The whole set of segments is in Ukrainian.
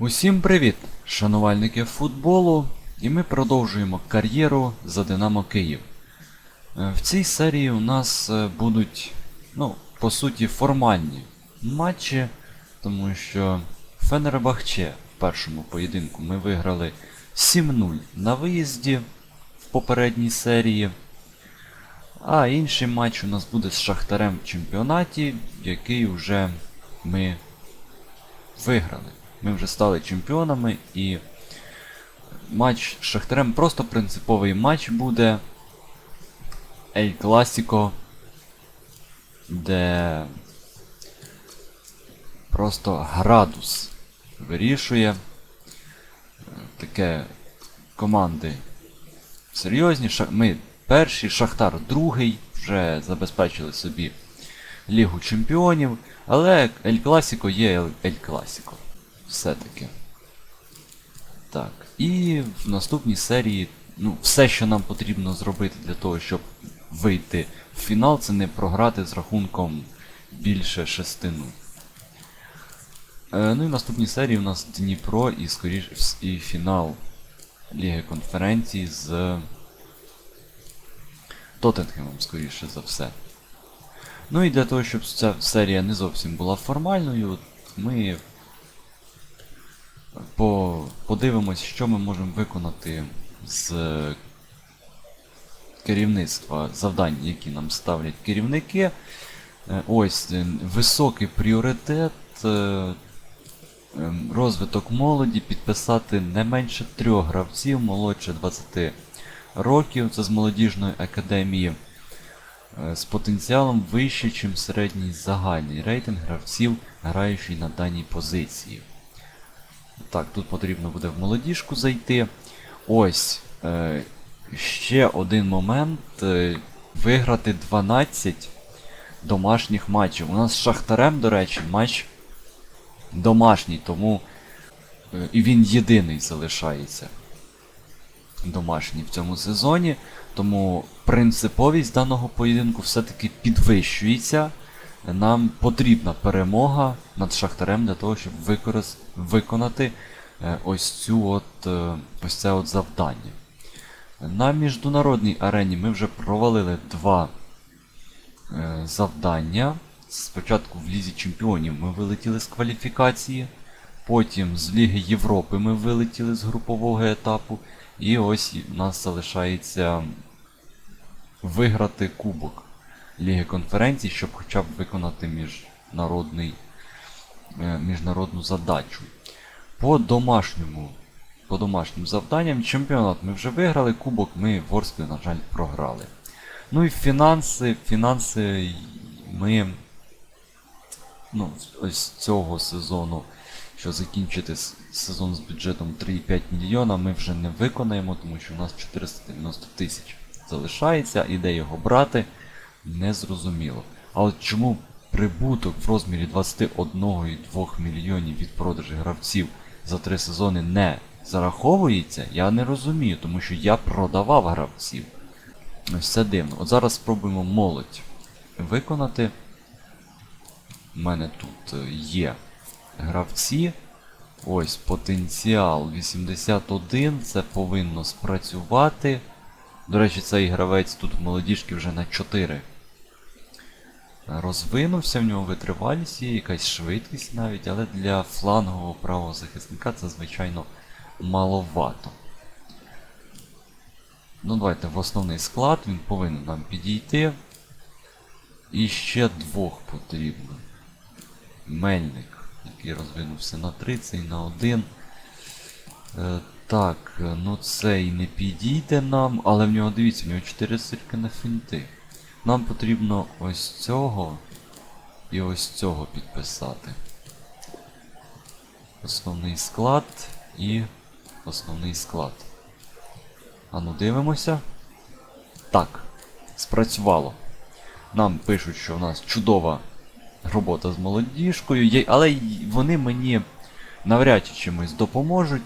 Усім привіт, шанувальники футболу, і ми продовжуємо кар'єру за Динамо Київ. Е, В цій серії у нас е, будуть, ну, по суті, формальні матчі, тому що Фенербахче в першому поєдинку ми виграли 7-0 на виїзді в попередній серії. А інший матч у нас буде з Шахтарем в чемпіонаті, який вже ми виграли. Ми вже стали чемпіонами і матч з Шахтарем просто принциповий матч буде Ель Класіко, де просто градус вирішує. Таке команди серйозні. Ми перший, Шахтар другий, вже забезпечили собі Лігу Чемпіонів, але Ель Класіко є Ель Класіко. Все-таки. Так. І в наступній серії, ну, все, що нам потрібно зробити для того, щоб вийти в фінал, це не програти з рахунком більше 6 0 Е, ну і в наступній серії у нас Дніпро і скоріш і фінал Ліги конференції з Тоттенхемом, скоріше за все. Ну і для того, щоб ця серія не зовсім була формальною, ми по, подивимось, що ми можемо виконати з керівництва завдань, які нам ставлять керівники. Е, Ось е, високий пріоритет, е, ем, розвиток молоді, підписати не менше трьох гравців, молодше 20 років, це з молодіжної академії, е, з потенціалом вище, ніж середній загальний рейтинг гравців, граючий на даній позиції. Так, тут потрібно буде в молодіжку зайти. Ось. Е, ще один момент. Е, виграти 12 домашніх матчів. У нас з Шахтарем, до речі, матч домашній, тому е, і він єдиний залишається домашній в цьому сезоні. Тому принциповість даного поєдинку все-таки підвищується. Нам потрібна перемога над Шахтарем для того, щоб викорис... виконати е, ось цю от, е, ось це от завдання. На міжнародній арені ми вже провалили два е, завдання. Спочатку в Лізі Чемпіонів ми вилетіли з кваліфікації, потім з Ліги Європи ми вилетіли з групового етапу, і ось у нас залишається виграти кубок Ліги конференцій, щоб хоча б виконати міжнародний, е, міжнародну задачу. По домашньому, по домашнім завданням чемпіонат ми вже виграли, кубок ми в Орсклі, на жаль, програли. Ну і фінанси, фінанси ми ну, ось цього сезону, що закінчити сезон з бюджетом 3,5 мільйона, ми вже не виконаємо, тому що у нас 490 тисяч залишається, і де його брати, не зрозуміло. А от чому прибуток в розмірі 21,2 мільйонів від продажу гравців за три сезони не зараховується, я не розумію, тому що я продавав гравців. Ось це дивно. От зараз спробуємо молодь виконати. У мене тут е, є гравці. Ось потенціал 81, це повинно спрацювати. До речі, цей гравець тут в молодіжки вже на 4 розвинувся, в нього витривалість є, якась швидкість навіть, але для флангового правого захисника це, звичайно, маловато. Ну, давайте в основний склад, він повинен нам підійти. І ще двох потрібно. Мельник, який розвинувся на 3, цей на 1. Так, ну цей не підійде нам, але в нього, дивіться, в нього 4 сирки на фінти. Нам потрібно ось цього і ось цього підписати. Основний склад і основний склад. А ну дивимося. Так, спрацювало. Нам пишуть, що у нас чудова робота з молодіжкою, але вони мені навряд чи чимось допоможуть.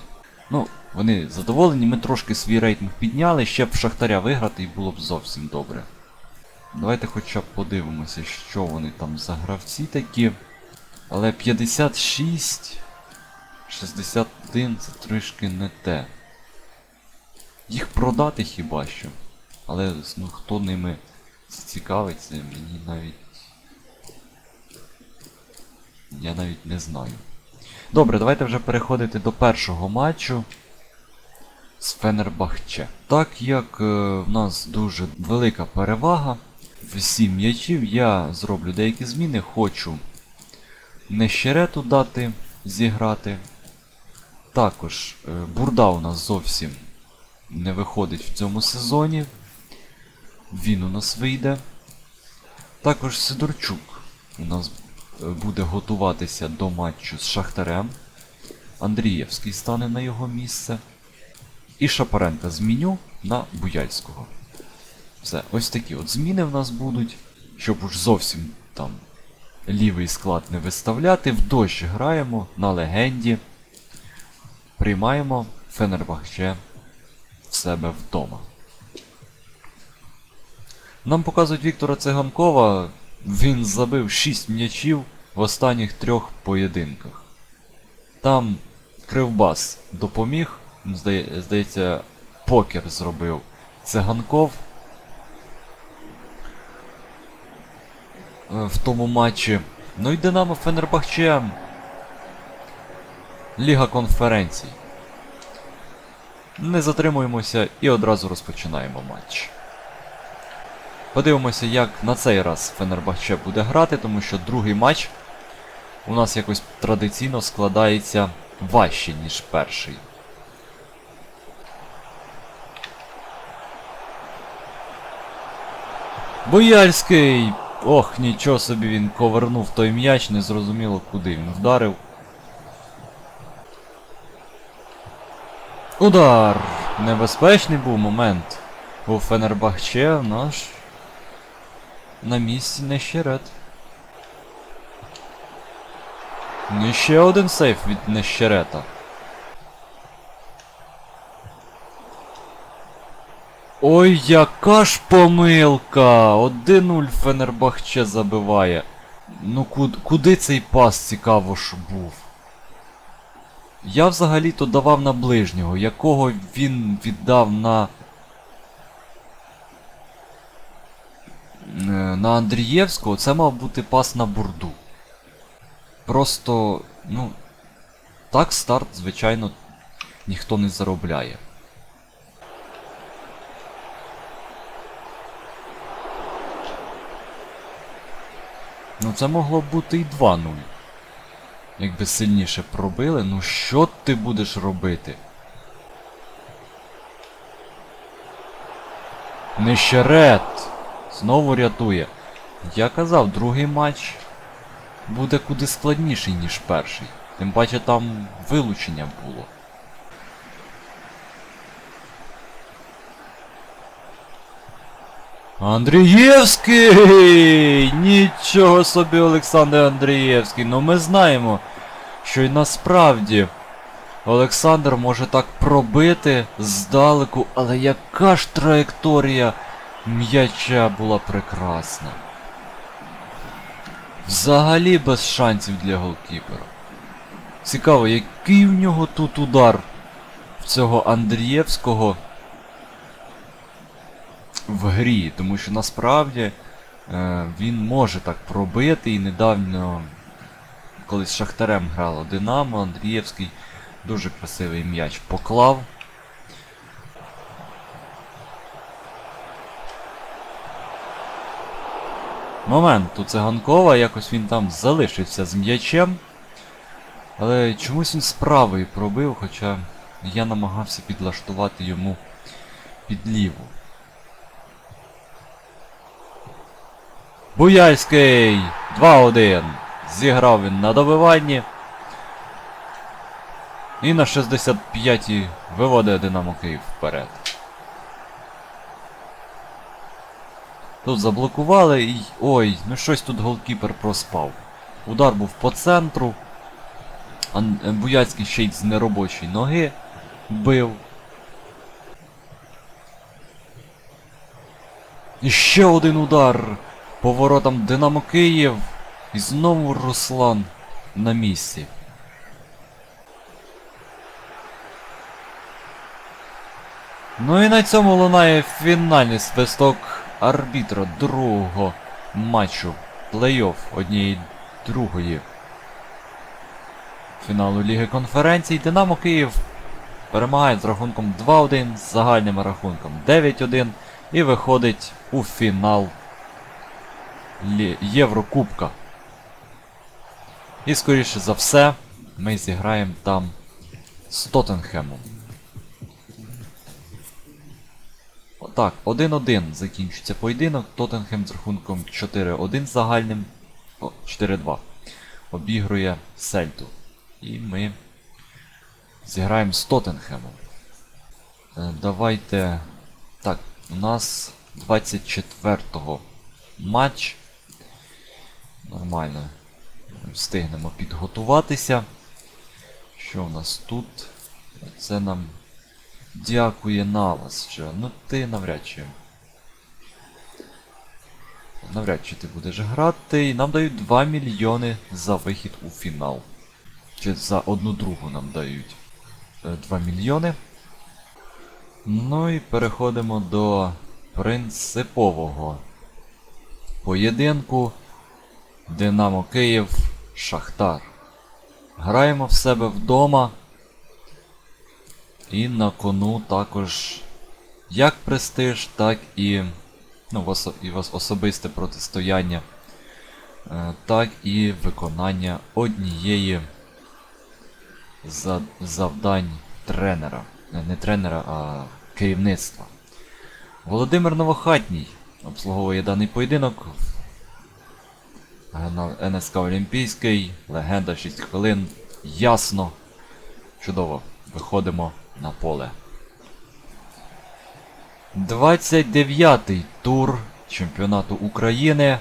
Ну, вони задоволені, ми трошки свій рейтинг підняли, ще б Шахтаря виграти і було б зовсім добре. Давайте хоча б подивимося, що вони там за гравці такі. Але 56, 61 це трішки не те. Їх продати хіба що. Але ну, хто ними цікавиться, мені навіть. Я навіть не знаю. Добре, давайте вже переходити до першого матчу з Фенербахче. Так як е, в нас дуже велика перевага в 7 м'ячів, я зроблю деякі зміни, хочу Нещерету дати зіграти. Також е, Бурда у нас зовсім не виходить в цьому сезоні. Він у нас вийде. Також Сидорчук у нас буде готуватися до матчу з Шахтарем. Андрієвський стане на його місце. І Шапаренка зміню на Буяльського. Все, ось такі от зміни в нас будуть, щоб уж зовсім там лівий склад не виставляти. В дощ граємо на легенді. Приймаємо Фенербахче в себе вдома. Нам показують Віктора Циганкова. Він забив 6 м'ячів в останніх трьох поєдинках. Там Кривбас допоміг. Здається, покер зробив Циганков. Е, В тому матчі. Ну і Динамо Фенербахче. Ліга конференцій. Не затримуємося і одразу розпочинаємо матч. Подивимося, як на цей раз Фенербахче буде грати, тому що другий матч у нас якось традиційно складається важче, ніж перший. Бояльський! Ох, нічого собі він ковернув той м'яч, незрозуміло куди він вдарив. Удар! Небезпечний був момент. У Фенербахче наш на місці Нещерет. Ну і ще один сейф від Нещерета. Ой, яка ж помилка! 1-0 Фенербахче забиває. Ну куд, куди цей пас цікаво ж був? Я взагалі-то давав на ближнього, якого він віддав на. На Андрієвського, це мав бути пас на бурду. Просто, ну. Так старт, звичайно, ніхто не заробляє. Ну це могло б бути і 2-0. Якби сильніше пробили, ну що ти будеш робити? Нещерет! Знову рятує. Я казав, другий матч буде куди складніший, ніж перший. Тим паче там вилучення було. Андрієвський! Нічого собі, Олександр Андрієвський. Ну ми знаємо, що й насправді Олександр може так пробити здалеку, але яка ж траєкторія м'яча була прекрасна. Взагалі без шансів для голкіпера. Цікаво, який в нього тут удар в цього Андрієвського в грі, тому що насправді е, він може так пробити і недавно, коли з Шахтарем грало Динамо, Андрієвський дуже красивий м'яч поклав. Момент у Циганкова, якось він там залишився з м'ячем. Але чомусь він з пробив, хоча я намагався підлаштувати йому під ліву. Буяльський! 2-1. Зіграв він на добиванні. І на 65-й виводить Динамо Київ вперед. Тут заблокували і... Ой, ну щось тут голкіпер проспав. Удар був по центру. Е, Буяцький ще й з неробочої ноги бив. І ще один удар по воротам Динамо Київ. І знову Руслан на місці. Ну і на цьому лунає фінальний свисток арбітра другого матчу плей-офф однієї другої фіналу Ліги конференцій. Динамо Київ перемагає з рахунком 2-1 з загальним рахунком 9-1 і виходить у фінал Єврокубка. І скоріше за все ми зіграємо там з Тоттенхемом. Отак, 1-1 закінчиться поєдинок. Тоттенхем з рахунком 4-1 загальним. 4-2. Обігрує Сельту. І ми зіграємо з Тоттенхемом. Е, Давайте. Так, у нас 24-го матч. Нормально. Встигнемо підготуватися. Що в нас тут? Це нам дякує Навас. Що? Ну ти навряд чи. Навряд чи ти будеш грати. І нам дають 2 мільйони за вихід у фінал. Чи за одну другу нам дають е, 2 мільйони. Ну і переходимо до принципового поєдинку. Динамо Київ Шахтар. Граємо в себе вдома. І на кону також як престиж, так і, ну, і особисте протистояння, е, так і виконання однієї завдань тренера. Е, Не тренера, а керівництва. Володимир Новохатній обслуговує даний поєдинок. НСК Олімпійський, легенда 6 хвилин. Ясно. Чудово. Виходимо на поле. 29-й тур чемпіонату України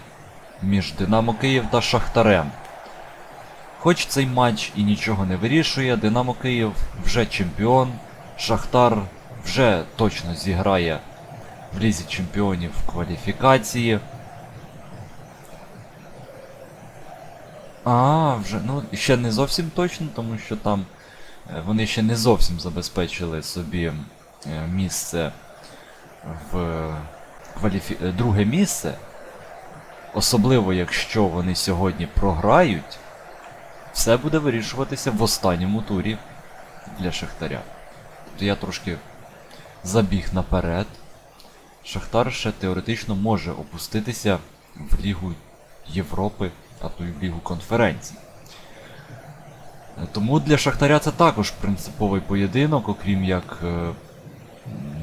між Динамо Київ та Шахтарем. Хоч цей матч і нічого не вирішує, Динамо Київ вже чемпіон, Шахтар вже точно зіграє в Лізі чемпіонів в кваліфікації. А, вже, ну, ще не зовсім точно, тому що там вони ще не зовсім забезпечили собі е, місце в кваліфі... е, друге місце. Особливо, якщо вони сьогодні програють, все буде вирішуватися в останньому турі для Шахтаря. Тобто я трошки забіг наперед. Шахтар ще теоретично може опуститися в Лігу Європи, а то й в Лігу конференцій. Е, Тому для Шахтаря це також принциповий поєдинок, окрім як е,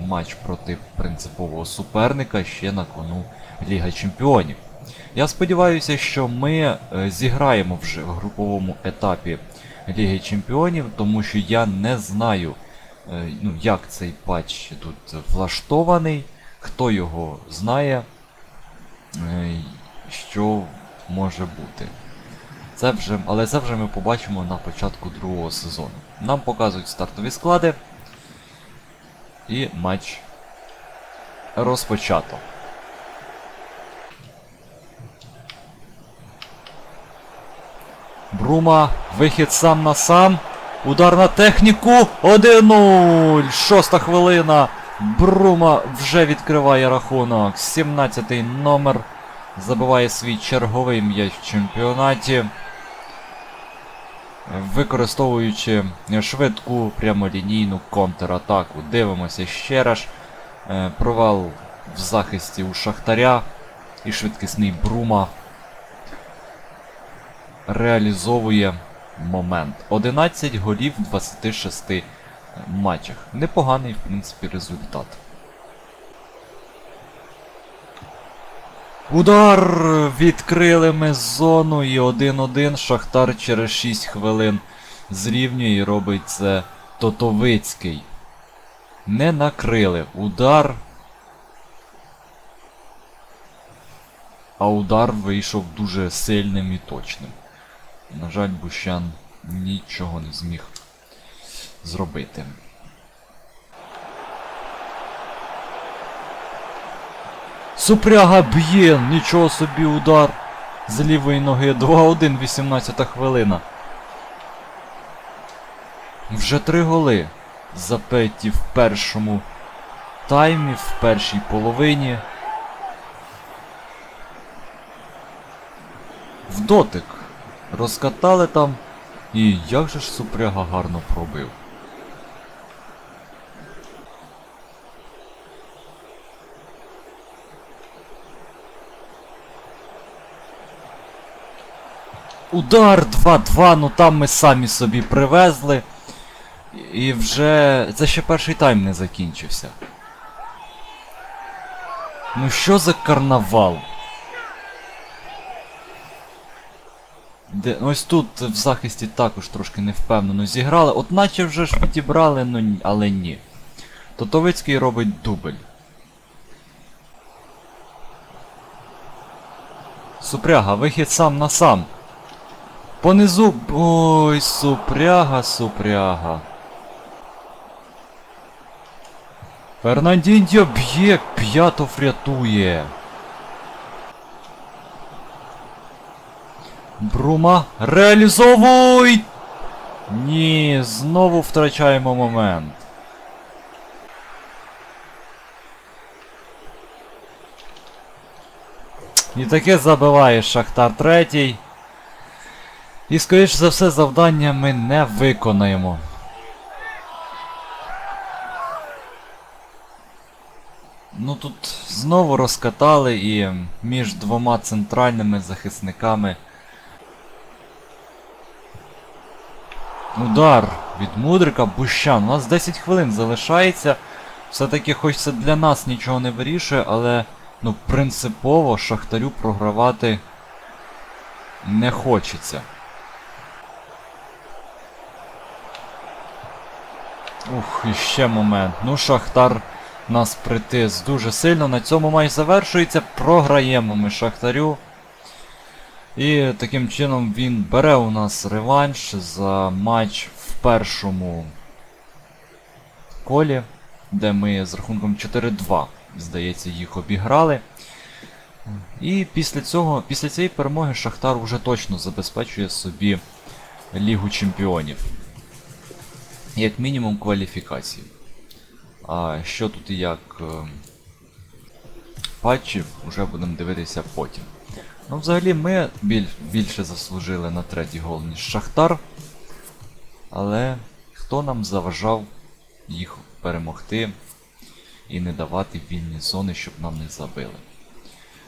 матч проти принципового суперника ще на кону Ліга Чемпіонів. Я сподіваюся, що ми е, зіграємо вже в груповому етапі Ліги Чемпіонів, тому що я не знаю, ну, як цей патч тут влаштований, хто його знає, що може бути. Це вже, але це вже ми побачимо на початку другого сезону. Нам показують стартові склади. І матч розпочато. Брума, вихід сам на сам. Удар на техніку. 1-0. Шоста хвилина. Брума вже відкриває рахунок. 17-й номер забиває свій черговий м'яч в чемпіонаті. Використовуючи швидку прямолінійну контратаку. Дивимося ще раз. Е, Провал в захисті у Шахтаря і швидкісний Брума реалізовує момент. 11 голів в 26 матчах. Непоганий, в принципі, результат. Удар! Відкрили ми зону і 1-1. Шахтар через 6 хвилин зрівнює і робить це Тотовицький. Не накрили. Удар. А удар вийшов дуже сильним і точним. На жаль, Бущан нічого не зміг зробити. Супряга б'є, нічого собі удар з лівої ноги. 2-1, 18 хвилина. Вже три голи запеті в першому таймі, в першій половині. В дотик. Розкатали там. І як же ж супряга гарно пробив. Удар 2-2, ну там ми самі собі привезли. І вже. Це ще перший тайм не закінчився. Ну що за карнавал? Де, ось тут в захисті також трошки невпевнено зіграли. От наче вже ж підібрали, ну, але ні. Тотовицький робить дубль. Супряга, вихід сам на сам. Понизу. Ой, супряга, супряга. Фернандіньо б'є, п'ятов рятує. Брума, реалізовуй! Ні, знову втрачаємо момент. І таке забиває Шахтар третій. І скоріш за все завдання ми не виконаємо. Ну тут знову розкатали і між двома центральними захисниками. Удар від Мудрика Бущан. У нас 10 хвилин залишається. Все-таки хоч це для нас нічого не вирішує, але ну принципово Шахтарю програвати не хочеться. Ух, і ще момент. Ну, Шахтар нас притис дуже сильно. На цьому матч завершується. Програємо ми Шахтарю. І таким чином він бере у нас реванш за матч в першому колі, де ми з рахунком 4-2, здається, їх обіграли. І після цього, після цієї перемоги Шахтар вже точно забезпечує собі Лігу Чемпіонів. Як мінімум кваліфікацію. А що тут і як е, патчів, вже будемо дивитися потім. Ну, взагалі, ми біль, більше заслужили на третій гол, ніж Шахтар. Але хто нам заважав їх перемогти і не давати вільні зони, щоб нам не забили.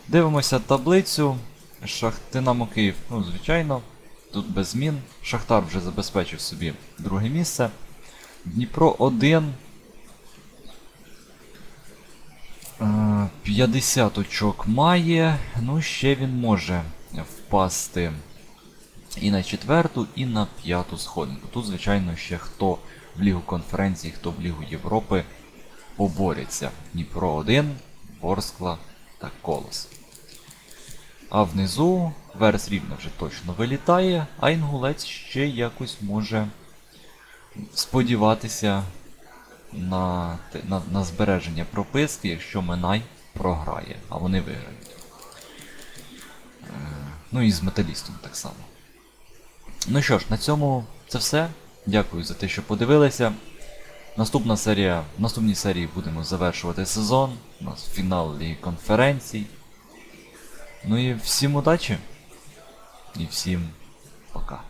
Дивимося таблицю. Шахтинамо Київ, ну, звичайно, тут без змін. Шахтар вже забезпечив собі друге місце. Дніпро 1. Е, 50 очок має. Ну, ще він може впасти і на четверту, і на п'яту сходинку. Тут, звичайно, ще хто в Лігу конференції, хто в Лігу Європи поборються. Дніпро 1, Ворскла та Колос. А внизу Верес Рівне вже точно вилітає, а Інгулець ще якось може сподіватися на, на, на збереження прописки, якщо Минай програє, а вони виграють. Е, ну і з металістом так само. Ну що ж, на цьому це все. Дякую за те, що подивилися. Наступна серія, в наступній серії будемо завершувати сезон. У нас фінал Ліги конференцій. Ну і всім удачі. І всім пока.